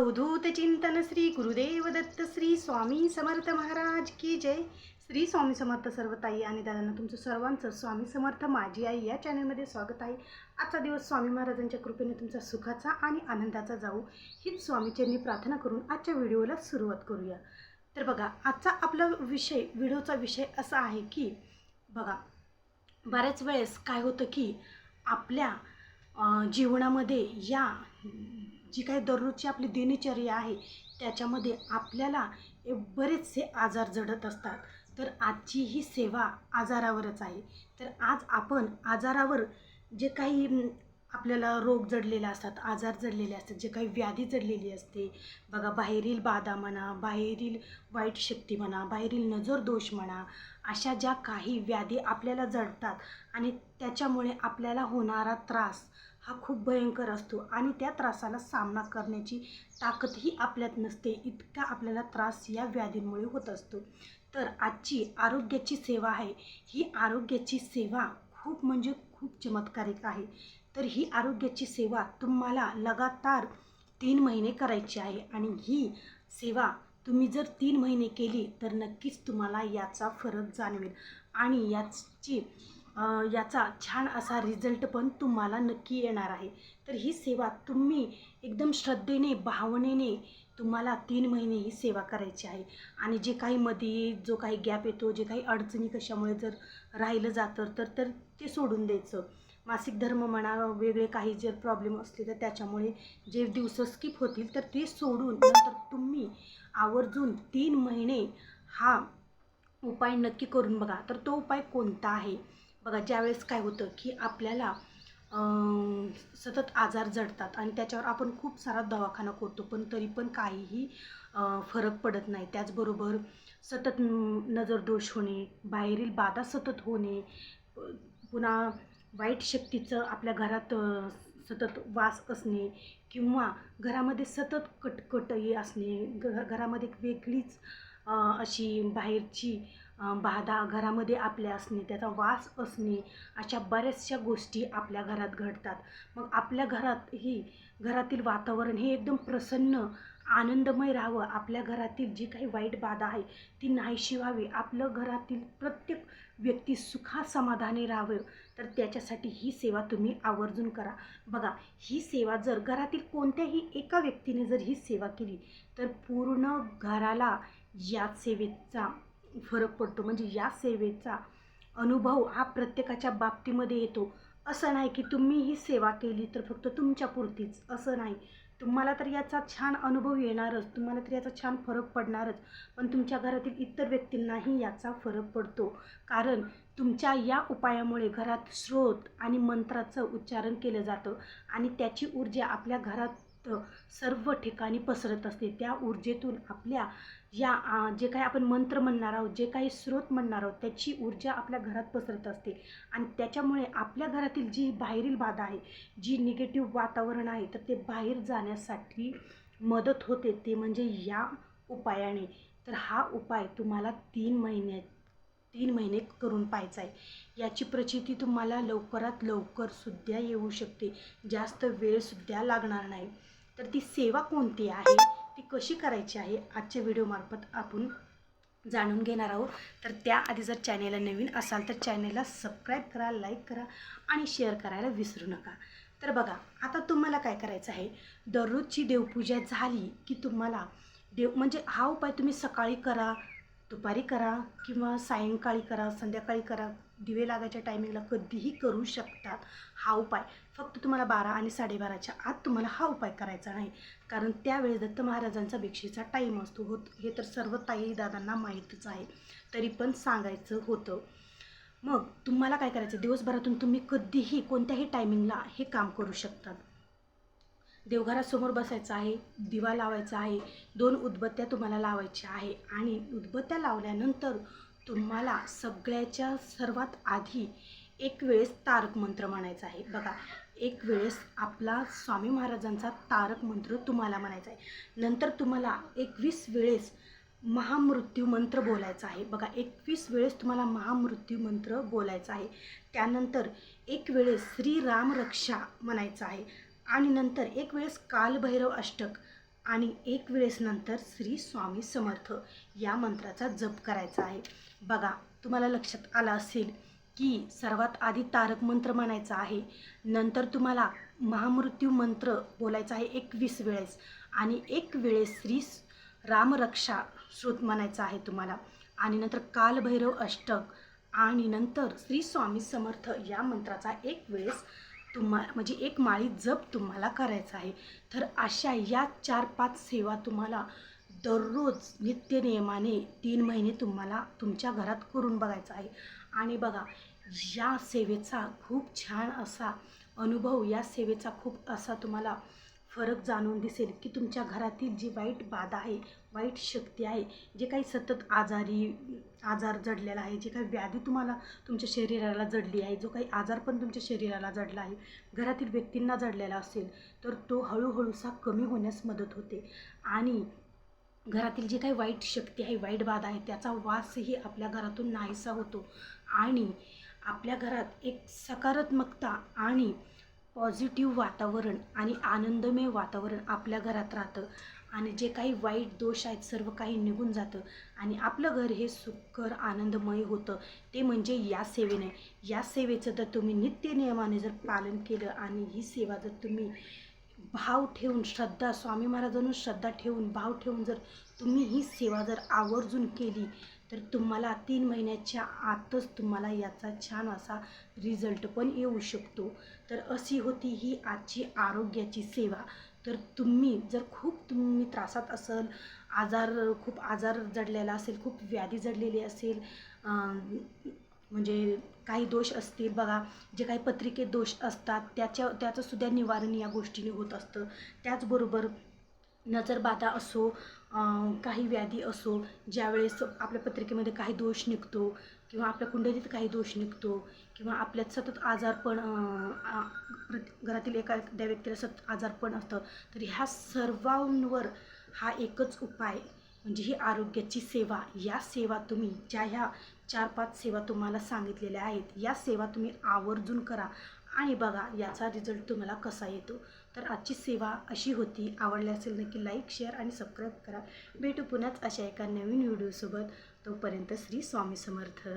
अवधूत चिंतन श्री गुरुदेव दत्त श्री स्वामी समर्थ महाराज की जय। श्री स्वामी समर्थ सर्व ताई आणि दादांना तुमचं सर्वांचं स्वामी समर्थ माझी आई या चॅनलमध्ये स्वागत आहे. आजचा दिवस स्वामी महाराजांच्या कृपेने तुमचा सुखाचा आणि आनंदाचा जाऊ हीच स्वामीचरणी प्रार्थना करून आजच्या व्हिडिओला सुरुवात करूया. तर बघा आजचा आपला विषय व्हिडिओचा विषय असा आहे की बघा बऱ्याच वेळेस काय होतं की आपल्या जीवनामध्ये या जी काही दररोजची आपली दिनचर्या आहे त्याच्यामध्ये आपल्याला बरेचसे आजार जडत असतात. तर आजची ही सेवा आजारावरच आहे. तर आज आपण आजारावर जे काही आपल्याला रोग जडलेले असतात आजार जडलेले असतात जे काही व्याधी जडलेली असते बघा बाहेरील बाधा म्हणा बाहेरील वाईट शक्ती म्हणा बाहेरील नजर दोष म्हणा अशा ज्या काही व्याधी आपल्याला जडतात आणि त्याच्यामुळे आपल्याला होणारा त्रास हा खूप भयंकर असतो आणि त्या त्रासाला सामना करण्याची ताकदही आपल्यात नसते. इतका आपल्याला त्रास या व्याधींमुळे होत असतो. तर आजची आरोग्याची सेवा आहे. ही आरोग्याची सेवा खूप म्हणजे खूप चमत्कारिक आहे. तर ही आरोग्याची सेवा तुम्हाला लगातार तीन महिने करायची आहे आणि ही सेवा तुम्ही जर तीन महिने केली तर नक्कीच तुम्हाला याचा फरक जाणवेल. आणि याची याचा छान असा रिझल्ट पण तुम्हाला नक्की येणार आहे. तर ही सेवा तुम्ही एकदम श्रद्धेने भावनेने तुम्हाला तीन महिने ही सेवा करायची आहे. आणि जे काही मध्ये जो काही गॅप येतो जे काही अडचणी कशामुळे जर राहिलं जातं तर तर ते सोडून द्यायचं. मासिक धर्म म्हणा वेगळे काही जर प्रॉब्लेम असले तर त्याच्यामुळे जे दिवस स्किप होतील तर ते सोडून नंतर तुम्ही आवर्जून तीन महिने हा उपाय नक्की करून बघा. तर तो उपाय कोणता आहे? बघा ज्यावेळेस काय होतं की आपल्याला सतत आजार जडतात आणि त्याच्यावर आपण खूप सारा दवाखाना करतो पण तरी पण काहीही फरक पडत नाही. त्याचबरोबर सतत नजरदोष होणे बाहेरील बाधा सतत होणे पुन्हा वाईट शक्तीचं आपल्या घरात सतत वास असणे किंवा घरामध्ये सतत कटकटई असणे घ घरामध्ये वेगळीच अशी बाहेरची बाधा घरामध्ये आपल्या असणे त्याचा वास असणे अशा बऱ्याचशा गोष्टी आपल्या घरात घडतात. मग आपल्या घरात ही घरातील वातावरण हे एकदम प्रसन्न आनंदमय राहावं. आपल्या घरातील जी काही वाईट बाधा आहे ती नाहीशी व्हावी. आपलं घरातील प्रत्येक व्यक्ती सुखा समाधानी राहावं. तर त्याच्यासाठी ही सेवा तुम्ही आवर्जून करा. बघा ही सेवा जर घरातील कोणत्याही एका व्यक्तीने जर ही सेवा केली तर पूर्ण घराला या सेवेचा फरक पडतो. म्हणजे या सेवेचा अनुभव हा प्रत्येकाच्या बाबतीमध्ये येतो. असं नाही की तुम्ही ही सेवा केली तर फक्त तुमच्यापुरतीच असं नाही. तुम्हाला तर याचा छान अनुभव येणारच. तुम्हाला तर याचा छान फरक पडणारच. पण तुमच्या घरातील इतर व्यक्तींनाही याचा फरक पडतो. कारण तुमच्या या उपायामुळे घरात स्रोत आणि मंत्राचं उच्चारण केलं जातं आणि त्याची ऊर्जा आपल्या घरात सर्व ठिकाणी पसरत असते. त्या ऊर्जेतून आपल्या या जे काही आपण मंत्र म्हणणार आहोत जे काही स्रोत म्हणणार आहोत त्याची ऊर्जा आपल्या घरात पसरत असते. आणि त्याच्यामुळे आपल्या घरातील जी बाहेरील बाधा आहे जी निगेटिव्ह वातावरण आहे तर ते बाहेर जाण्यासाठी मदत होते. ते म्हणजे या उपायाने. तर हा उपाय तुम्हाला तीन महिन्यात तीन महिने करून पाहायचा आहे. याची प्रचिती तुम्हाला लवकरात लवकर सुद्धा येऊ शकते. जास्त वेळसुद्धा लागणार नाही. तर ती सेवा कोणती आहे? ती कशी करायची आहे? आजच्या व्हिडिओमार्फत आपण जाणून घेणार आहोत. तर त्याआधी जर चॅनेलला नवीन असाल तर चॅनेलला सबस्क्राईब करा लाईक करा आणि शेअर करायला विसरू नका. तर बघा आता तुम्हाला काय करायचं आहे? दररोजची देवपूजा झाली की तुम्हाला देव म्हणजे हा उपाय तुम्ही सकाळी करा दुपारी करा किंवा सायंकाळी करा संध्याकाळी करा. दिवे लागायच्या टायमिंगला कधीही करू शकतात हा उपाय. फक्त तुम्हाला बारा आणि साडेबाराच्या आत तुम्हाला हा उपाय करायचा नाही. कारण त्यावेळेस दत्त महाराजांचा भिक्षेचा टाईम असतो. होत हे तर सर्व ताई दादांना माहीतच आहे. तरी पण सांगायचं होतं. मग तुम्हाला काय करायचं? दिवसभरातून तुम्ही कधीही कोणत्याही टायमिंगला हे काम करू शकतात देवघरासमोर बसायचं आहे दिवा लावायचा आहे दोन उदबत्त्या तुम्हाला लावायच्या आहे आणि उदबत्त्या लावल्यानंतर तुम्हाला सगळ्याच्या सर्वात आधी एक वेळेस तारक मंत्र म्हणायचा आहे. बघा एक वेळेस आपला स्वामी महाराजांचा तारक मंत्र तुम्हाला म्हणायचा आहे. नंतर तुम्हाला एकवीस वेळेस महामृत्यू मंत्र बोलायचा आहे. बघा एकवीस वेळेस तुम्हाला महामृत्यू मंत्र बोलायचा आहे. त्यानंतर एक वेळेस श्रीराम रक्षा म्हणायचं आहे. आणि नंतर एक वेळेस कालभैरव अष्टक आणि एक वेळेस नंतर श्री स्वामी समर्थ या मंत्राचा जप करायचा आहे. बघा तुम्हाला लक्षात आलं असेल की सर्वात आधी तारक मंत्र म्हणायचा आहे. नंतर तुम्हाला महामृत्यू मंत्र बोलायचा आहे एकवीस वेळेस आणि एक वेळेस श्री रामरक्षा श्रुत म्हणायचा आहे तुम्हाला. आणि नंतर कालभैरव अष्टक आणि नंतर श्री स्वामी समर्थ या मंत्राचा एक वेळेस तुम्हा म्हणजे एक माळी जप तुम्हाला करायचा आहे. तर अशा या चार पाच सेवा तुम्हाला दररोज नित्यनियमाने तीन महिने तुम्हाला तुमच्या घरात करून बघायचं आहे. आणि बघा या सेवेचा खूप छान असा अनुभव या सेवेचा खूप असा तुम्हाला फरक जाणून दिसेल की तुमच्या घरातील जी वाईट बाधा आहे वाईट शक्ती आहे जे काही सतत आजारी आजार जडलेला आहे जे काही व्याधी तुम्हाला तुमच्या शरीराला जडली आहे जो काही आजार पण तुमच्या शरीराला जडला आहे घरातील व्यक्तींना जडलेला असेल तर तो हळूहळूसा कमी होण्यास मदत होते. आणि घरातील जी काही वाईट शक्ती आहे वाईट बाधा आहे त्याचा वासही आपल्या घरातून नाहीसा होतो. आणि आपल्या घरात एक सकारात्मकता आणि पॉझिटिव्ह वातावरण आणि आनंदमय वातावरण आपल्या घरात राहतं. आणि जे काही वाईट दोष आहेत सर्व काही निघून जातं. आणि आपलं घर हे सुखकर आनंदमय होतं. ते म्हणजे या सेवेने या सेवेचं जर तुम्ही नित्य नियमाने जर पालन केलं आणि ही सेवा जर तुम्ही भाव ठेवून श्रद्धा स्वामी महाराजांवर श्रद्धा ठेवून भाव ठेवून जर तुम्ही ही सेवा जर आवर्जून केली तर तुम्हाला तीन महिन्याच्या आतच तुम्हाला याचा छान असा रिझल्ट पण येऊ शकतो. तर अशी होती ही आजची आरोग्याची सेवा. तर तुम्ही जर खूप तुम्ही त्रासात असाल आजार खूप आजार जडलेला असेल खूप व्याधी जडलेली असेल म्हणजे काही दोष असतील बघा जे काही पत्रिकेत दोष असतात त्याच्या त्याचंसुद्धा निवारण या गोष्टीने होत असतं. त्याचबरोबर नजरबाधा असो काही व्याधी असो ज्यावेळेस आपल्या पत्रिकेमध्ये काही दोष निघतो किंवा आपल्या कुंडलीत काही दोष निघतो किंवा आपल्यात सतत आजारपण प्रत- घरातील एखाद्या व्यक्तीला सतत आजारपण असतं तर ह्या सर्वांवर हा एकच उपाय म्हणजे ही आरोग्याची सेवा. या सेवा तुम्ही ज्या ह्या चार पाच सेवा तुम्हाला सांगितलेल्या आहेत या सेवा तुम्ही आवर्जून करा. आणि बघा याचा रिझल्ट तुम्हाला कसा येतो? तर आजची सेवा अशी होती. आवडली असेल नक्की लाईक शेअर आणि सबस्क्राईब करा. भेटू पुन्हाच अशा एका नवीन व्हिडिओसोबत तोपर्यंत श्री स्वामी समर्थ.